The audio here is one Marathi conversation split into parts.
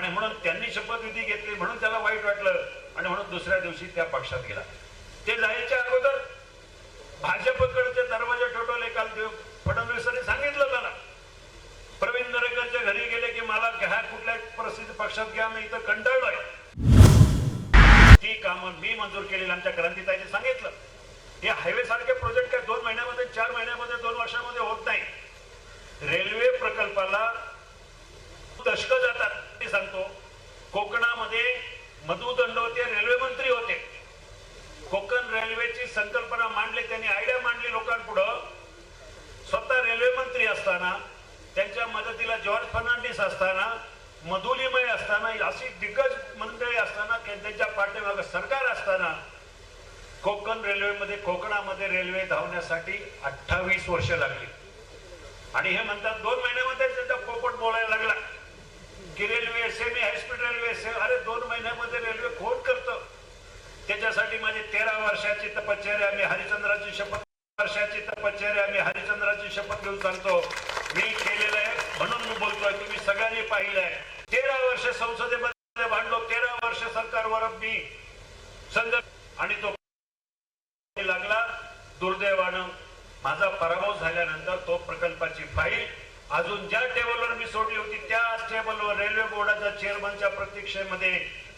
आणि म्हणून त्यांनी शपथविधी घेतली म्हणून त्याला वाईट वाटलं आणि म्हणून दुसऱ्या दिवशी त्या पक्षात गेला. ते जायच्या अगोदर भाजपकडचे दरवाजे ठोठवले. काल फडणवीसांनी सांगितलं त्याला. प्रवीण दरेकरच्या घरी गेले की मला ह्या कुठल्या परिस्थिती पक्षात घ्या मी इथं कंटाळलोय ती कामं मी मंजूर केलेली आमच्या क्रांतीताईने सांगितलं. हे हायवे सारखे प्रोजेक्ट काय दोन महिन्यामध्ये चार महिन्यामध्ये दोन वर्षामध्ये होत नाही. रेल्वे प्रकल्पाला दशक जातात. सांगतो कोकणामध्ये मधु दंडवते रेल्वे मंत्री होते. कोकण रेल्वेची संकल्पना मांडली त्यांनी आयडिया मांडली लोकांपुढं. स्वतः रेल्वे मंत्री असताना त्यांच्या मदतीला जॉर्ज फर्नांडिस असताना मधुलिमय असताना अशी दिग्गज मंडळी असताना त्यांच्या पाठीमाग सरकार असताना कोकण रेल्वेमध्ये कोकणामध्ये रेल्वे धावण्यासाठी अठ्ठावीस वर्ष लागली. आणि हे म्हणतात दोन महिन्यामध्ये त्यांचा पोपट बोलायला लागला. की railway semi high speed railway से अरे दोन महिन्यामध्ये रेल्वे कोण करतं. त्याच्यासाठी माझी तेरा वर्षाची तपश्चर्या मी हरिचंद्राची शपथ वर्षाची तपश्चर्या मी हरिचंद्राची शपथ घेऊन सांगतो मी केलेलं आहे म्हणून मी बोलतोय तुम्ही सगळ्यांनी पाहिलंय. तेरा वर्ष संसदेमध्ये भांडलो तेरा वर्ष सरकारवर मी संघ आणि तो लागला. दुर्दैवानं माझा पराभव झाल्यानंतर तो प्रकल्पाची फाईल अजून ज्या टेबलवर मी सोडली होती त्याच टेबलवर रेल्वे बोर्डाच्या चेअरमनच्या प्रतीक्षेमध्ये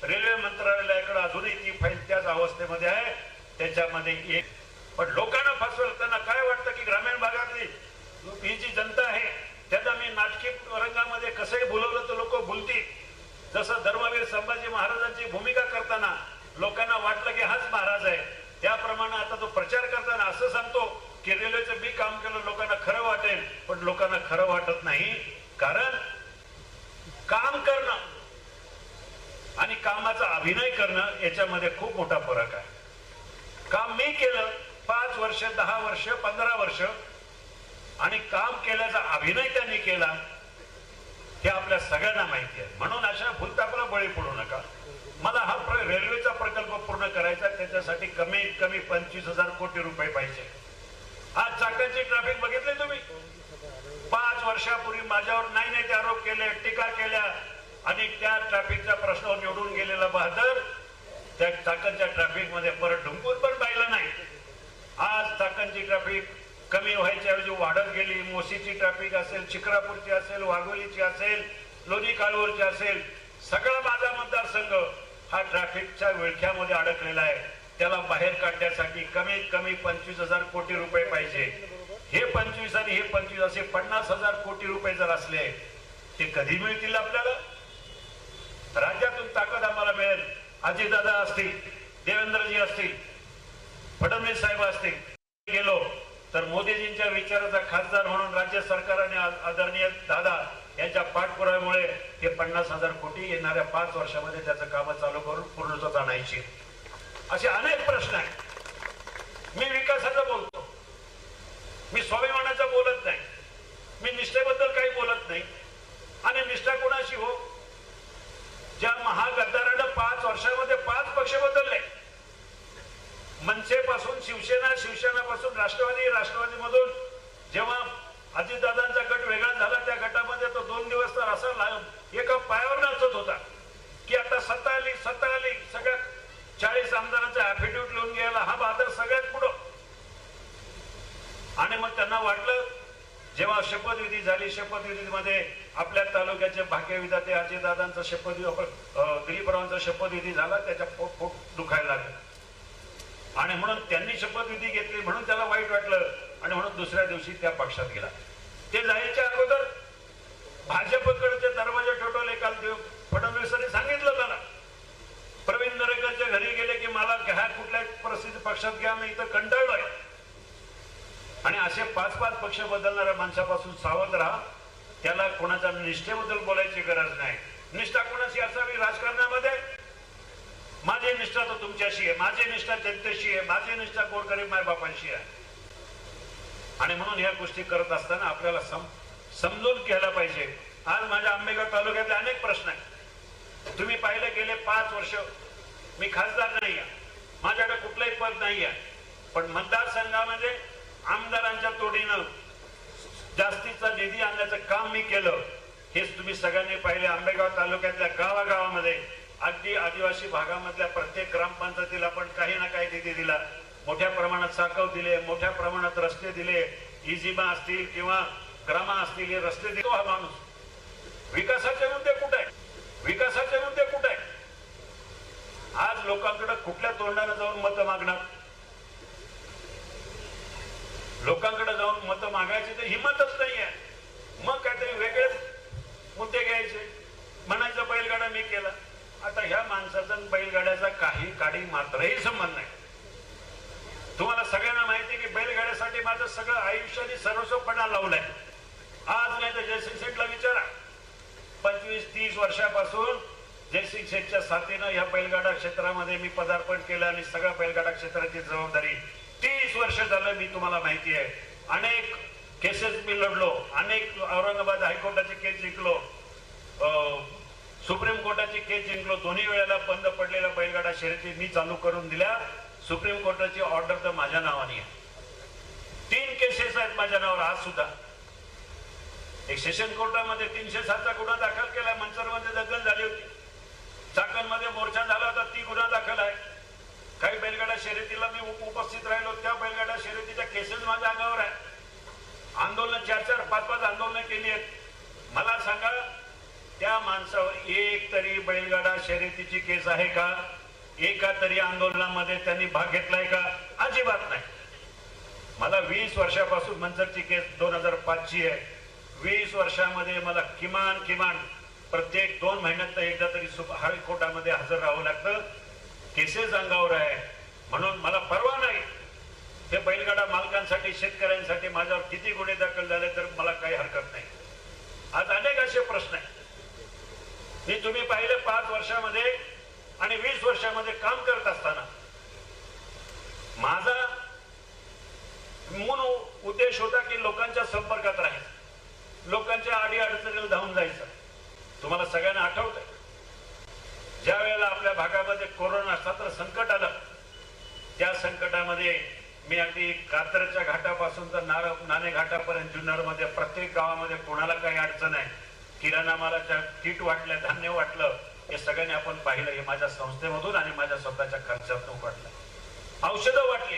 रेल्वे मंत्रालयाकडे अजूनही ती फाईल त्याच अवस्थेमध्ये आहे. त्याच्यामध्ये एक पण लोकांना फसवलं त्यांना काय वाटतं की ग्रामीण भागातली ही जी जनता आहे त्याचा मी नाटकी रंगामध्ये कसंही बोलवलं तर लोक बोलतील. जसं धर्मवीर संभाजी महाराजांची भूमिका करताना लोकांना वाटलं की हाच महाराज आहे. त्याप्रमाणे आता तो प्रचार करताना असं सांगतो की रेल्वेचं मी काम केलं लोकांना खरं वाटेल पण लोकांना खरं वाटत नाही. कारण काम करणं आणि कामाचा अभिनय करणं याच्यामध्ये खूप मोठा फरक आहे. काम मी केलं पाच वर्ष दहा वर्ष पंधरा वर्ष आणि काम केल्याचा अभिनय त्यांनी केला हे आपल्या सगळ्यांना माहिती आहे. म्हणून अशा भूलतापाला बळी पडू नका. मला हा प्र- रेल्वेचा प्रकल्प पूर्ण करायचा त्याच्यासाठी कमीत कमी पंचवीस हजार कोटी रुपये पाहिजे. आज चाकणची ट्रॅफिक बघितली तुम्ही? पाच वर्षापूर्वी माझ्यावर नाही नाही ते आरोप केले टीका केल्या आणि त्या ट्रॅफिकच्या प्रश्नावर निवडून गेलेला बहादर त्या चाकणच्या ट्रॅफिकमध्ये परत ढुंकून पण पाहिलं नाही. आज चाकणची ट्रॅफिक कमी व्हायच्या ऐवजी वाढत गेली. मोशीची ट्रॅफिक असेल चिक्रापूरची असेल वाघोलीची असेल लोणी कालवरची असेल सगळा माझा मतदारसंघ हा ट्रॅफिकच्या विळख्यामध्ये अडकलेला आहे. त्याला बाहेर काढण्यासाठी कमीत कमी पंचवीस हजार कोटी रुपये पाहिजे. हे पंचवीस आणि हे पंचवीस असे पन्नास हजार कोटी रुपये जर असले ते कधी मिळतील आपल्याला? राज्यातून ताकद आम्हाला मिळेल. अजितदादा असतील देवेंद्रजी असतील फडणवीस साहेब असतील गेलो तर मोदीजींच्या विचाराचा खासदार म्हणून राज्य सरकारने आ- आदरणीय दादा यांच्या पाठपुराव्यामुळे ते पन्नास हजार कोटी येणाऱ्या पाच वर्षामध्ये त्याचं काम चालू करून पूर्णत्वात आणायची. असे अनेक प्रश्न आहेत. मी विकासाचं बोलतो. मी स्वाभिमानाचं बोलत नाही. मी निष्ठेबद्दल काही बोलत नाही. आणि निष्ठा कोणाशी हो? ज्या महागद्दारानं पाच वर्षामध्ये पाच पक्ष बदलले. मनसेपासून शिवसेना शिवसेनापासून राष्ट्रवादी राष्ट्रवादीमधून जेव्हा अजितदादांचा गट वेगळा झाला त्या गटामध्ये तो दोन दिवस तर असा एका पायावर नाचत होता. की आता सत्ता आली सत्ता चाळीस आमदारांचा लिहून घ्यायला हा बहादर सगळ्यात पुढं. आणि मग त्यांना वाटलं जेव्हा शपथविधी झाली शपथविधीमध्ये आपल्या तालुक्याचे भाग्यविधाते अजयदादांचा शपथविधी अं, दिलीपरावांचा शपथविधी झाला त्याच्या पोट पोट दुखायला लागलं. आणि म्हणून त्यांनी शपथविधी घेतली म्हणून त्याला वाईट वाटलं आणि म्हणून दुसऱ्या दिवशी त्या पक्षात गेला. ते जायच्या अगोदर भाजपकडचे दरवाजे ठोठवले काल देव फडणवीसांनी सांगितलं त्याला प्रवीण दरेकरच्या घरी गेले की मला ह्या कुठल्या परिस्थिती पक्षात घ्या मी इथं कंटाळलोय. आणि असे पाच पाच पक्ष बदलणाऱ्या माणसापासून सावध राहा. त्याला कोणाच्या निष्ठेबद्दल बोलायची गरज नाही. निष्ठा कोणाशी असावी? राजकारणामध्ये? माझी निष्ठा तर तुमच्याशी आहे. माझी निष्ठा जनतेशी आहे. माझी निष्ठा गोरगरीब मायबापांशी आहे? आणि म्हणून ह्या गोष्टी करत असताना आपल्याला सम समजून घ्यायला पाहिजे. आज माझ्या आंबेगाव तालुक्यातले अनेक प्रश्न आहेत. तुम्ही पाहिले गेले पाच वर्ष मी खासदार नाही आहे. माझ्याकडे कुठलंही पद नाही आहे पण मतदारसंघामध्ये आमदारांच्या तोडीनं जास्तीचा निधी आणण्याचं काम मी केलं. हेच तुम्ही सगळ्यांनी पाहिले आंबेगाव तालुक्यातल्या गावागावामध्ये. अगदी आदिवासी भागामधल्या प्रत्येक ग्रामपंचायतीला आपण काही ना काही निधी दिला. मोठ्या प्रमाणात साकव दिले मोठ्या प्रमाणात रस्ते दिले. इजिमा असतील किंवा ग्रामा असतील हे रस्ते दिले. हा माणूस. विकासाचे मुद्दे कुठे आहे विकासाचे मुद्दे कुठे आहे लोकांकडे कुठल्या तोंडाने जाऊन मतं मागणार? लोकांकडे जाऊन मतं मागायची तर हिंमतच नाही आहे मग काहीतरी वेगळे मुद्दे घ्यायचे. म्हणायचं बैलगाडा मी केला. आता ह्या माणसाचा बैलगाड्याचा काही काडी मात्रही संबंध नाही. तुम्हाला सगळ्यांना माहिती की बैलगाड्यासाठी माझं सगळं आयुष्याने सर्वस्वपणा लावलंय. आज नाही तर जयसिंग सेठला विचारा. पंचवीस तीस वर्षापासून जयसिंग शेठच्या साथीनं या बैलगाडा क्षेत्रामध्ये मी पदार्पण केलं आणि सगळ्या बैलगाडा क्षेत्राची जबाबदारी तीस वर्ष झालं मी तुम्हाला माहिती आहे. अनेक केसेस मी लढलो अनेक औरंगाबाद हायकोर्टाची केस जिंकलो सुप्रीम कोर्टाची केस जिंकलो. दोन्ही वेळेला बंद पडलेल्या बैलगाडा शर्यती मी चालू करून दिल्या. सुप्रीम कोर्टाची ऑर्डर तर माझ्या नावाने आहे. तीन केसेस आहेत माझ्या नावावर आज सुद्धा. एक सेशन कोर्टामध्ये तीनशे सातचा गुन्हा दाखल केला. मंचरमध्ये दखल झाली होती. चाकणमध्ये मोर्चा झाला होता ती गुन्हा दाखल आहे. काही बैलगाडा शर्यतीला मी उपस्थित राहिलो त्या बैलगाडा शर्यतीच्या केसेस माझ्या अंगावर आहे. आंदोलन चार चार पाच पाच आंदोलन केली आहेत. मला सांगा त्या माणसावर एक तरी बैलगाडा शर्यतीची केस आहे का? एका तरी आंदोलनामध्ये त्यांनी भाग घेतलाय का? अजिबात नाही. मला वीस वर्षापासून मंजरची केस दोन हजार पाचची आहे. वीस वर्षामध्ये मला किमान किमान प्रत्येक दोन महिन्यात एकदा तरी सुप- हायकोर्टामध्ये हजर राहावं लागतं. केसेस अंगावर आहे. म्हणून मला परवा नाही. ते बैलगाडा मालकांसाठी शेतकऱ्यांसाठी माझ्यावर किती गुन्हे दाखल झाले तर मला काही हरकत नाही. आज अनेक असे प्रश्न आहेत. मी तुम्ही पाहिले पाच वर्षामध्ये आणि वीस वर्षामध्ये काम करत असताना. माझा मूळ उद्देश होता की लोकांच्या संपर्कात राहायचं. लोकांच्या आडी अडचणीला धावून जायचं. तुम्हाला सगळ्यांना आठवत आहे ज्या वेळेला आपल्या भागामध्ये कोरोना सत्र संकट आलं त्या संकटामध्ये मी अगदी कात्रच्या घाटापासून तर नार नाणे घाटापर्यंत जुन्नरमध्ये प्रत्येक गावामध्ये कोणाला काही अडचण आहे किराणा मालाच्या किट वाटल्या धान्य वाटलं हे सगळ्यांनी आपण पाहिलं हे माझ्या संस्थेमधून आणि माझ्या स्वतःच्या खर्चातून वाटलं. औषधं वाटले.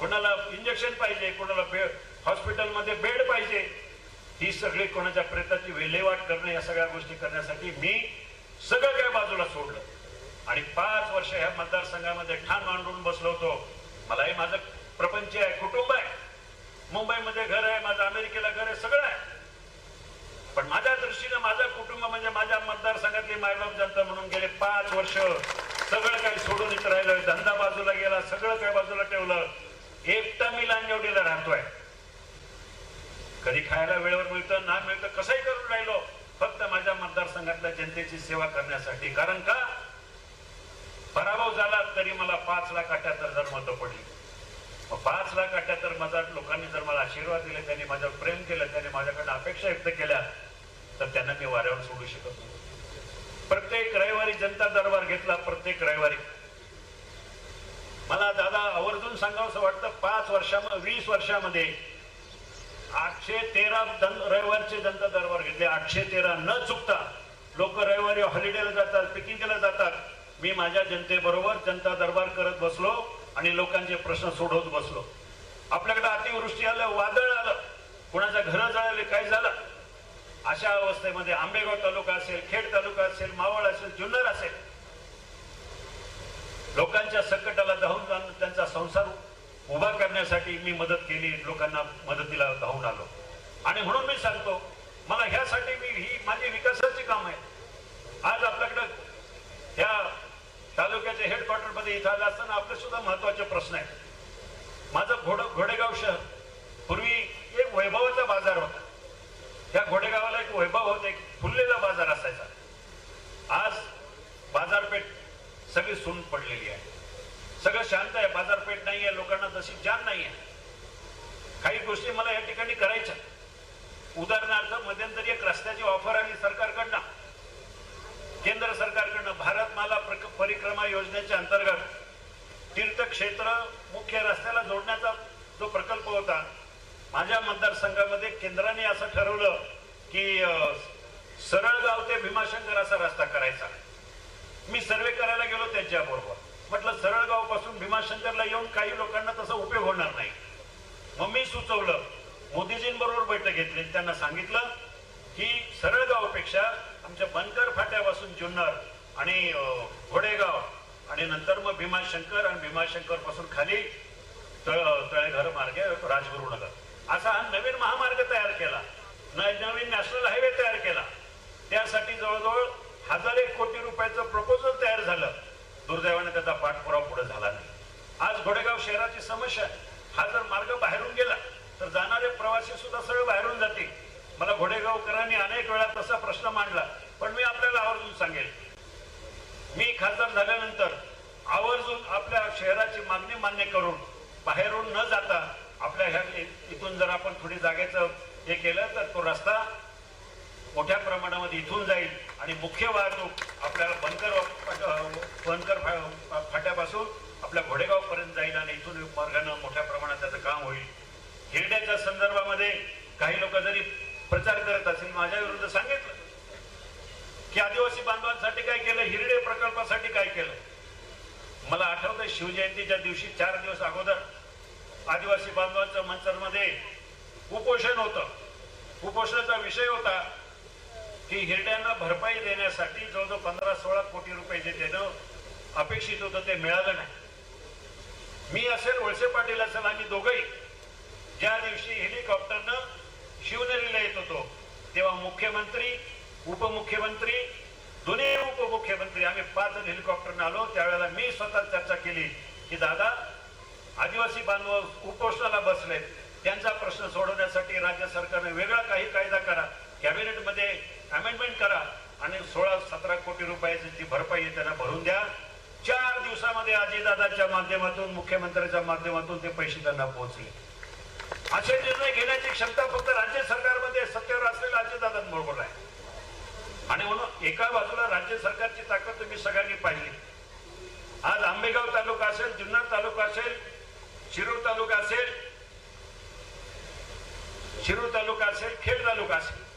कोणाला इंजेक्शन पाहिजे कोणाला बेड हॉस्पिटलमध्ये बेड पाहिजे ही सगळी कोणाच्या प्रेताची विल्हेवाट करणं या सगळ्या गोष्टी करण्यासाठी मी सगळं काय बाजूला सोडलं. आणि पाच वर्ष ह्या मतदारसंघामध्ये ठाण मांडून बसलो होतो. मलाही माझं प्रपंच आहे कुटुंब आहे. मुंबईमध्ये घर आहे माझं अमेरिकेला घर आहे सगळं आहे. पण माझ्या दृष्टीनं माझं कुटुंब म्हणजे माझ्या मतदारसंघातली मायबाप जनता म्हणून गेले पाच वर्ष सगळं काही सोडून इथं राहिलं धंदा बाजूला गेला सगळं काही बाजूला ठेवलं. एकटा मी लांजवडीला राहतोय. कधी खायला वेळेवर मिळतं ना मिळतं कसंही करून राहिलो फक्त माझ्या मतदारसंघातल्या जनतेची सेवा करण्यासाठी. कारण का? पराभव झाला तरी मला पाच लाख अठ्याहत्तर हजार मतं पडली. पाच लाख अठ्याहत्तर हजार लोकांनी जर मला आशीर्वाद दिले त्यांनी माझ्यावर प्रेम केलं त्यांनी माझ्याकडनं अपेक्षा व्यक्त केल्या तर त्यांना मी वाऱ्यावर सोडू शकत नाही प्रत्येक रविवारी जनता दरबार घेतला प्रत्येक रविवारी. मला दादा आवर्जून सांगावं वाटतं पाच वर्षामध्ये वीस वर्षामध्ये आठशे तेरा रविवारचे जनता दरबार घेतले. आठशे तेरा न चुकता लोक रविवारी हॉलिडेला जातात पिकनिकला जातात. मी माझ्या जनतेबरोबर जनता दरबार करत बसलो आणि लोकांचे प्रश्न सोडवत बसलो. आपल्याकडे अतिवृष्टी आलं वादळ आलं कुणाच्या घरं जळाले काय झालं? अशा अवस्थेमध्ये आंबेगाव तालुका असेल खेड तालुका असेल मावळ असेल जुन्नर असेल लोकांच्या संकटाला धावून जाऊन त्यांचा संसार उभा करण्यासाठी मी मदत केली लोकांना मदतीला धावून आलो. आणि म्हणून मी सांगतो मला ह्यासाठी मी ही माझी विकासाची काम आहे आज आपल्याकडं ह्या तालुक्याच्या हेडक्वार्टरमध्ये इथं आलं असताना आपले सुद्धा महत्त्वाचे प्रश्न आहेत. माझं घोड घोडेगाव शहर पूर्वी एक वैभवाचा बाजार होता. त्या घोडेगावाला एक वैभव होता एक फुललेला बाजार असायचा. आज बाजारपेठ सगळी सून पडलेली आहे. सगळं शांत आहे बाजारपेठ नाही आहे लोकांना तशी जाण नाही आहे काही गोष्टी मला या ठिकाणी करायच्या उदाहरणार्थ मध्यंतरी एक रस्त्याची ऑफर आली सरकारकडनं. केंद्र सरकारकडनं भारतमाला प्रक- परिक्रमा योजनेच्या अंतर्गत तीर्थक्षेत्र मुख्य रस्त्याला जोडण्याचा जो प्रकल्प होता माझ्या मतदारसंघामध्ये केंद्राने असं ठरवलं की सरळगाव ते भीमाशंकर असा रस्ता करायचा. मी सर्वे करायला गेलो त्यांच्याबरोबर. म्हटलं सरळगावपासून भीमाशंकरला येऊन काही लोकांना तसा उपयोग होणार नाही. मग मी सुचवलं मोदीजींबरोबर बैठक घेतली. त्यांना सांगितलं की सरळगावपेक्षा आमच्या बनकर फाट्यापासून जुन्नर आणि घोडेगाव आणि नंतर मग भीमाशंकर आणि भीमाशंकरपासून खाली तळ- तळेघर मार्गे राजगुरुनगर. असा हा नवीन महामार्ग तयार केला. नवीन नॅशनल हायवे तयार केला. त्यासाठी जवळजवळ हजार एक कोटी रुपयाचं प्रपोजल तयार झालं. दुर्दैवाने त्याचा पाठपुरावा पुढे झाला नाही. आज घोडेगाव शहराची समस्या आहे. हा जर मार्ग बाहेरून गेला तर जाणारे प्रवासी सुद्धा सगळे बाहेरून जातील. मला घोडेगावकरांनी अनेक वेळा तसा प्रश्न मांडला पण मी आपल्याला आवर्जून सांगेल. मी खासदार झाल्यानंतर आवर्जून आपल्या शहराची मागणी मान्य करून बाहेरून न जाता आपल्या ह्या इथून जर आपण थोडी जागेचं हे केलं तर तो रस्ता मोठ्या प्रमाणामध्ये इथून जाईल. आणि मुख्य वाहतूक आपल्याला बनकर बनकर फा- फाट्यापासून आपल्या घोडेगावपर्यंत जाईल आणि इथून मार्गानं मोठ्या प्रमाणात त्याचं काम होईल. हिरड्याच्या संदर्भामध्ये काही लोक जरी प्रचार करत असेल माझ्या विरुद्ध सांगितलं. की आदिवासी बांधवांसाठी काय केलं हिरडे प्रकल्पासाठी काय केलं? मला आठवतंय शिवजयंतीच्या दिवशी चार दिवस अगोदर आदिवासी बांधवांचं मंचरमध्ये उपोषण होतं. उपोषणाचा विषय होता. की हिरड्यांना भरपाई देण्यासाठी जवळजवळ पंधरा सोळा कोटी रुपये जे देणं अपेक्षित होतं ते मिळालं नाही. मी असेल वळसे पाटील असेल आम्ही दोघंही ज्या दिवशी हेलिकॉप्टरनं शिवनेरीला येत होतो तेव्हा मुख्यमंत्री उपमुख्यमंत्री दोन्ही उपमुख्यमंत्री आम्ही पाच जण हेलिकॉप्टरनं आलो. त्यावेळेला मी स्वतः चर्चा केली की दादा आदिवासी बांधव उपोषणाला बसलेत. त्यांचा प्रश्न सोडवण्यासाठी राज्य सरकारने वेगळा काही कायदा करा. कॅबिनेटमध्ये अमेंडमेंट करा आणि सोळा सतरा कोटी रुपयाची जी भरपाई आहे त्यांना भरून द्या. चार दिवसामध्ये अजितदादाच्या माध्यमातून मुख्यमंत्र्यांच्या माध्यमातून ते पैसे त्यांना पोहोचले. असे निर्णय घेण्याची क्षमता फक्त राज्य सरकारमध्ये सत्तेवर असलेल्या अजितदादांबरोबर आहे. आणि म्हणून एका बाजूला राज्य सरकारची ताकद तुम्ही सगळ्यांनी पाहिली. आज आंबेगाव तालुका असेल जुन्नर तालुका असेल शिरूर तालुका असेल शिरूर तालुका असेल खेड तालुका असेल.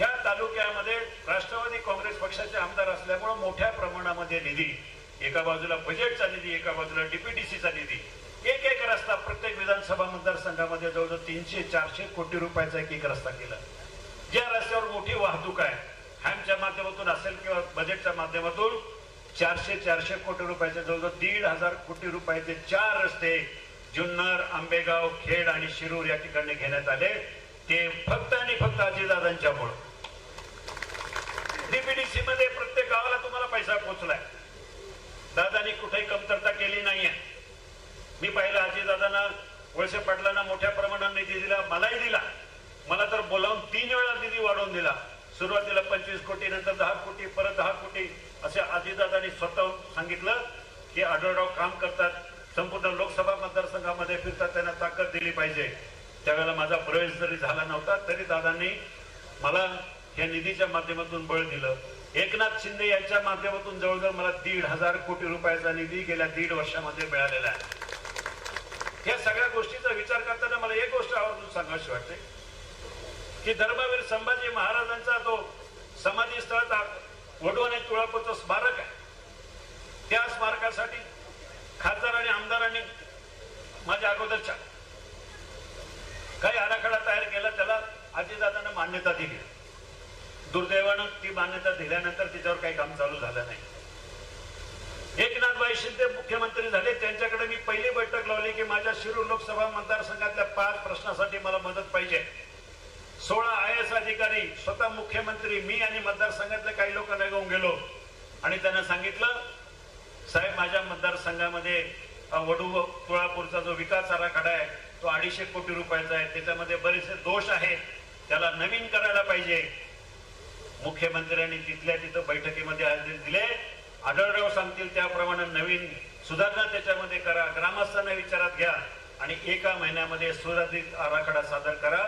ह्या तालुक्यामध्ये राष्ट्रवादी काँग्रेस पक्षाचे आमदार असल्यामुळं मोठ्या प्रमाणामध्ये निधी एका बाजूला बजेटचा निधी एका बाजूला डीपीटीसीचा निधी. एक एक रस्ता प्रत्येक विधानसभा मतदारसंघामध्ये जवळजवळ तीनशे चारशे कोटी रुपयाचा एक एक रस्ता केला. ज्या रस्त्यावर मोठी वाहतूक आहे हॅमच्या माध्यमातून असेल किंवा बजेटच्या माध्यमातून चारशे चारशे कोटी रुपयाचे जवळजवळ दीड हजार कोटी रुपयाचे चार रस्ते जुन्नर आंबेगाव खेड आणि शिरूर या ठिकाणी घेण्यात आले. ते फक्त आणि फक्त अजितदादांच्यामुळे डीपीडीसी मध्ये प्रत्येक गावाला तुम्हाला पैसा पोहोचलाय दादानी कुठेही कमतरता केली नाहीये. मी पाहिलं अजितदादांना वळसे पाटलांना मोठ्या प्रमाणात निधी दिला मलाही दिला. मला तर बोलावून तीन वेळा निधी वाढवून दिला. सुरुवातीला पंचवीस कोटी नंतर दहा कोटी परत दहा कोटी असे आजीदादांनी स्वतः सांगितलं की आढळराव काम करतात. संपूर्ण लोकसभा मतदारसंघामध्ये फिरतात त्यांना ताकद दिली पाहिजे. त्यावेळेला माझा प्रवेश जरी झाला नव्हता तरी दादांनी मला या निधीच्या माध्यमातून बळ दिलं. एकनाथ शिंदे यांच्या माध्यमातून जवळजवळ मला दीड हजार कोटी रुपयाचा निधी गेल्या दीड वर्षामध्ये मिळालेला आहे. या सगळ्या गोष्टीचा विचार करताना मला एक गोष्ट आवर्जून सांगावीशी वाटते. की धर्मवीर संभाजी महाराजांचा तो समाधी स्थळाचा वडवण आणि तुळापूरचं स्मारक आहे. त्या स्मारकासाठी खासदार आणि आमदारांनी माझ्या अगोदरच्या काही आराखडा तयार केला त्याला आजीदादांना मान्यता दिली. दुर्दैवानं ती मान्यता दिल्यानंतर तिच्यावर काही काम चालू झालं नाही. एकनाथबाई शिंदे मुख्यमंत्री झाले. त्यांच्याकडे मी पहिली बैठक लावली की माझ्या शिरूर लोकसभा मतदारसंघातल्या पाच प्रश्नासाठी मला मदत पाहिजे. सोळा आय एस अधिकारी स्वतः मुख्यमंत्री मी आणि मतदारसंघातले काही लोकांना घेऊन गेलो. आणि त्यांना सांगितलं साहेब माझ्या मतदारसंघामध्ये वडू तुळापूरचा जो विकास आराखडा आहे तो अडीचशे कोटी रुपयाचा आहे. त्याच्यामध्ये बरेचसे दोष आहेत. त्याला नवीन करायला पाहिजे. मुख्यमंत्र्यांनी तिथल्या तिथं बैठकीमध्ये आदेश दिले. आढळराव सांगतील त्याप्रमाणे नवीन सुधारणा त्याच्यामध्ये करा. ग्रामस्थांना विचारात घ्या आणि एका महिन्यामध्ये सुधारित आराखडा सादर करा.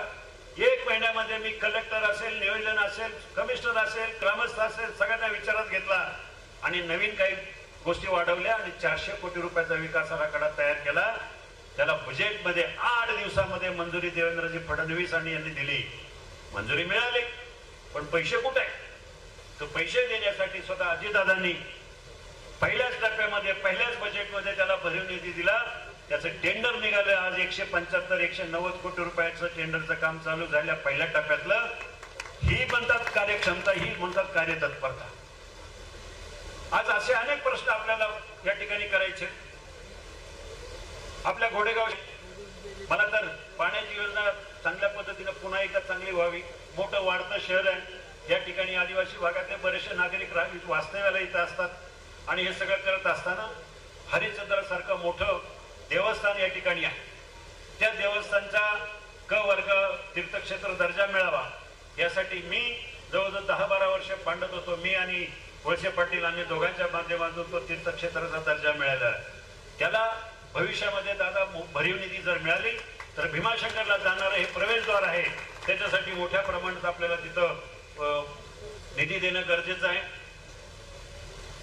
एक महिन्यामध्ये मी कलेक्टर असेल नियोजन असेल कमिशनर असेल ग्रामस्थ असेल सगळ्यांना विचारात घेतला. आणि नवीन काही गोष्टी वाढवल्या आणि चारशे कोटी रुपयाचा विकास आराखडा तयार केला. त्याला बजेटमध्ये आठ दिवसामध्ये मंजुरी देवेंद्रजी फडणवीस आणि यांनी दिली. मंजुरी मिळाली. पण पैसे कुठे? आहे तर पैसे देण्यासाठी स्वतः अजितदादांनी पहिल्याच टप्प्यामध्ये पहिल्याच बजेटमध्ये त्याला भरीव निधी दिला. त्याचं टेंडर निघालं. आज एकशे पंच्याहत्तर एकशे नव्वद कोटी रुपयाचं टेंडरचं काम चालू झाल्या पहिल्या टप्प्यातलं. ही म्हणतात कार्यक्षमता ही म्हणतात कार्यतत्परता. आज असे अनेक प्रश्न आपल्याला या ठिकाणी करायचे. आपल्या घोडेगाव मला तर पाण्याची योजना चांगल्या पद्धतीने पुन्हा एकदा चांगली व्हावी. मोठं वाढतं शहर आहे. या ठिकाणी आदिवासी भागातले बरेचसे नागरिक वास्तव्याला इथं असतात. आणि हे सगळं करत असताना हरिश्चंद्र सारखं मोठं देवस्थान या ठिकाणी आहे. त्या देवस्थानचा क वर्ग तीर्थक्षेत्र दर्जा मिळावा. यासाठी मी जवळजवळ दहा बारा वर्ष मांडत होतो. मी आणि वळसे पाटील आम्ही दोघांच्या माध्यमातून तो तीर्थक्षेत्राचा दर्जा मिळाला. त्याला भविष्यामध्ये दादा भरीव निधी जर मिळाली तर भीमाशंकरला जाणारं हे प्रवेशद्वार आहे. त्याच्यासाठी मोठ्या प्रमाणात आपल्याला तिथं निधी देणं गरजेचं आहे.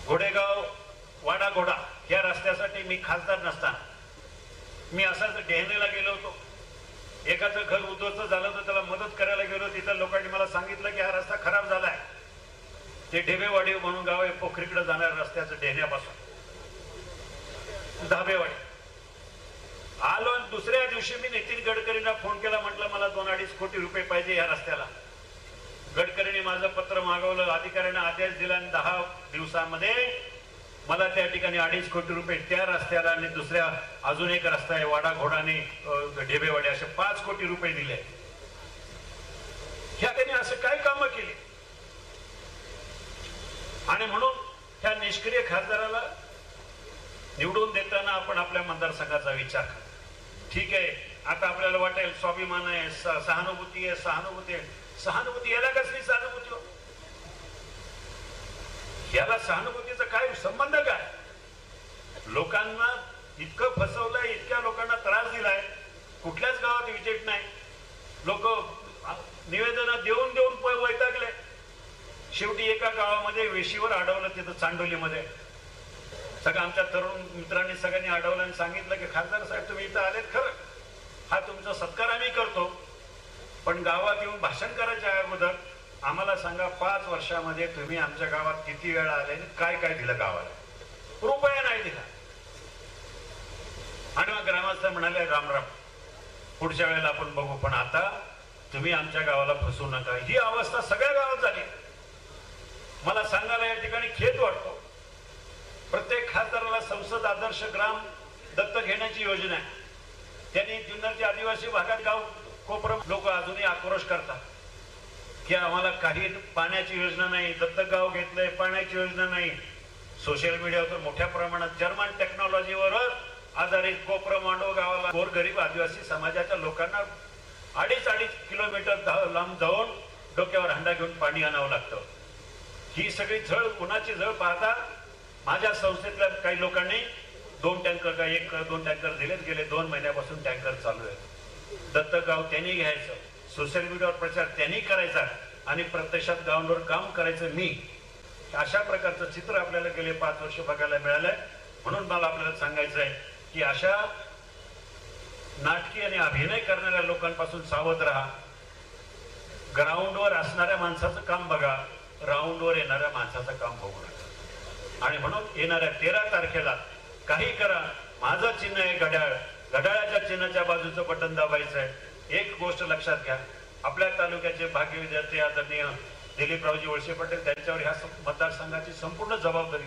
घोडेगाव वाडा घोडा या रस्त्यासाठी मी खासदार नसताना मी असाच डेहनेला गेलो होतो. एकाचं घर उद्ध्वस्त झालं तर त्याला मदत करायला गेलो. तिथं लोकांनी मला सांगितलं की हा रस्ता खराब झाला आहे ते ढेबेवाडी म्हणून गाव आहे पोखरीकडे जाणार रस्त्याचं डेहण्यापासून धाबेवाडी. आलो आणि दुसऱ्या दिवशी मी नितीन गडकरींना फोन केला म्हटलं मला दोन अडीच कोटी रुपये पाहिजे या रस्त्याला. गडकरींनी माझं पत्र मागवलं अधिकाऱ्यांना आदेश दिला आणि दहा दिवसामध्ये मला त्या ठिकाणी अडीच कोटी रुपये त्या रस्त्याला आणि दुसऱ्या अजून एक रस्ता आहे वाडा घोडाने अं, असे पाच कोटी रुपये दिले. ह्या त्यांनी असं काय कामं केली? आणि म्हणून ह्या निष्क्रिय खासदाराला निवडून देताना आपण आपल्या मतदारसंघाचा विचार करा ठीक आहे. आता आपल्याला वाटेल स्वाभिमान आहे सहानुभूती आहे सहानुभूती आहे. सहानुभूती याला कसली सहानुभूती हो? याला सहानुभूतीचा काय संबंध काय? लोकांना इतकं फसवलंय इतक्या लोकांना त्रास दिलाय. कुठल्याच गावात विजेट नाही. लोक निवेदन देऊन देऊन वैतागले. शेवटी एका गावामध्ये वेशीवर अडवलं तिथं चांडोलीमध्ये. सगळं आमच्या तरुण मित्रांनी सगळ्यांनी अडवलं आणि सांगितलं की खासदार साहेब तुम्ही इथं आलेत खरं. हा तुमचा सत्कार आम्ही करतो. पण गावात येऊन भाषण करायच्या अगोदर आम्हाला सांगा पाच वर्षामध्ये तुम्ही आमच्या गावात किती वेळा आले आणि काय काय दिलं गावाला? रुपया नाही दिला. आणि मग ग्रामस्थ म्हणाले राम राम. पुढच्या वेळेला आपण बघू पण आता तुम्ही आमच्या गावाला फसवू नका. ही अवस्था सगळ्या गावात झाली. मला सांगायला या ठिकाणी खेद वाटतो. प्रत्येक खासदाराला संसद आदर्श ग्राम दत्तक घेण्याची योजना आहे. त्यांनी जुन्नरच्या आदिवासी भागात गाव कोपरम लोक अजूनही आक्रोश करतात की आम्हाला काही पाण्याची योजना नाही दत्तक गाव घेतलंय पाण्याची योजना नाही. सोशल मीडियावर मोठ्या प्रमाणात जर्मन टेक्नॉलॉजीवर आधारित कोपरम मांडव गावाला गोरगरीब आदिवासी समाजाच्या लोकांना अडीच अडीच किलोमीटर लांब जाऊन डोक्यावर हंडा घेऊन पाणी आणावं लागतं. ही सगळी झळ उन्हाची झळ पाहता माझ्या संस्थेतल्या काही लोकांनी दोन टँकर का एक दोन टँकर दिलेत गेले दोन महिन्यापासून टँकर चालू आहे दत्तगाव त्यांनी घ्यायचं सोशल मीडियावर प्रचार त्यांनी करायचा आणि प्रत्यक्षात गावांवर काम करायचं मी. अशा प्रकारचं चित्र आपल्याला गेले पाच वर्ष बघायला मिळालंय. म्हणून मला आपल्याला सांगायचं आहे की अशा नाटकी आणि अभिनय करणाऱ्या लोकांपासून सावध राहा. ग्राउंडवर असणाऱ्या माणसाचं काम बघा. राऊंडवर येणाऱ्या माणसाचं काम बघू आणि म्हणून येणाऱ्या तेरा तारखेला काही करा. माझं चिन्ह आहे घड्याळ. घड्याळाच्या चिन्हाच्या बाजूचं बटन दाबायचं आहे एक गोष्ट लक्षात घ्या. आपल्या तालुक्याचे भाग्य विद्यार्थी आदरणीय दिलीपरावजी वळसे पटेल त्यांच्यावर ह्या मतदारसंघाची संपूर्ण जबाबदारी.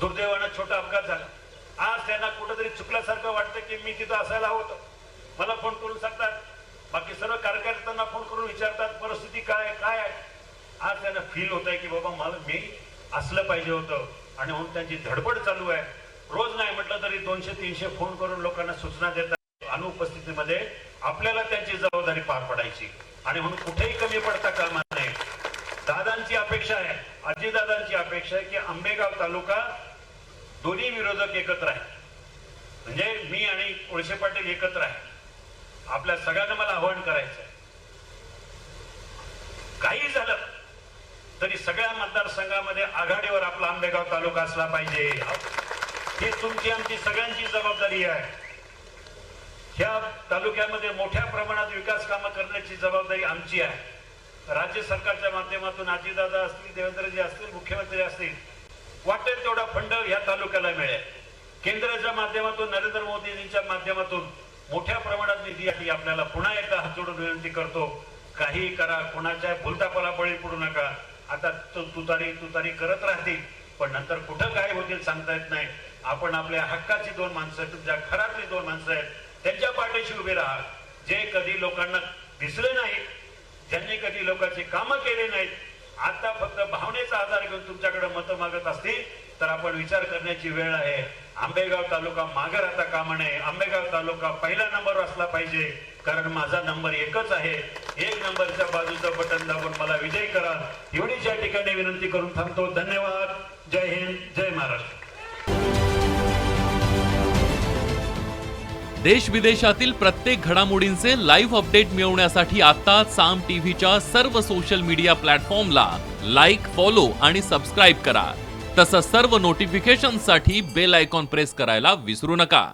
दुर्दैवानं छोटा अपघात झाला. आज त्यांना कुठंतरी चुकल्यासारखं वाटतं की मी तिथं असायला होतं. मला फोन करून सांगतात. बाकी सर्व कार्यकर्त्यांना फोन करून विचारतात परिस्थिती काय आहे, काय आहे? आज त्यांना फील होत आहे की बाबा मला मी असलं पाहिजे होतं. आणि म्हणून त्यांची धडपड चालू आहे. रोज नाही म्हटलं तरी दोनशे तीनशे फोन करून लोकांना सूचना देतात अनुपस्थितीमध्ये आपल्याला त्यांची जबाबदारी पार पडायची. आणि म्हणून कुठेही कमी पडता कामा नये. दादांची अपेक्षा आहे अजितदादांची अपेक्षा आहे की आंबेगाव तालुका दोन्ही विरोधक एकत्र आहे. म्हणजे मी आणि कोळशे पाटील एकत्र आहे. आपल्या सगळ्यांना मला आव्हान करायचं आहे काही झालं तरी सगळ्या मतदारसंघामध्ये आघाडीवर आपला आंबेगाव तालुका असला पाहिजे. ही तुमची आमची सगळ्यांची जबाबदारी आहे. ह्या तालुक्यामध्ये मोठ्या प्रमाणात विकास कामं करण्याची जबाबदारी आमची आहे. राज्य सरकारच्या माध्यमातून आजीदादा असतील देवेंद्रजी असतील मुख्यमंत्री असतील वाटेल तेवढा फंड या तालुक्याला मिळेल. केंद्राच्या माध्यमातून नरेंद्र मोदीजींच्या माध्यमातून मोठ्या प्रमाणात निधीसाठी आपल्याला पुन्हा एकदा हात जोडून विनंती करतो काही करा कोणाच्या भूलतापाला बळी पडू नका. आता तुतारी तुतारी करत राहतील पण नंतर कुठं काय होतील सांगता येत नाही. आपण आपल्या हक्काची दोन माणसं आहेत, तुमच्या घरातली दोन माणसं आहेत त्यांच्या पाठीशी उभे राहा. जे कधी लोकांना दिसले नाही ज्यांनी कधी लोकांची कामं केले नाहीत आता फक्त भावनेचा आधार घेऊन तुमच्याकडे मतं मागत असतील तर आपण विचार करण्याची वेळ आहे. आंबेगाव तालुका मागे राहता कामा नये. आंबेगाव तालुका पहिला नंबर असला पाहिजे कारण माझा नंबर एकच आहे. एक नंबरच्या बाजूचा बटन दाबून मला विजय करा. एवढीच या ठिकाणी विनंती करून थांबतो. धन्यवाद. जय हिंद. जय महाराष्ट्र. देश विदेशातील प्रत्येक घडामोडींचे लाईव्ह अपडेट मिळवण्यासाठी आता साम टीव्हीच्या सर्व सोशल मीडिया प्लॅटफॉर्मला लाईक फॉलो आणि सबस्क्राईब करा. तसंच सर्व नोटिफिकेशनसाठी बेल आयकॉन प्रेस करायला विसरू नका.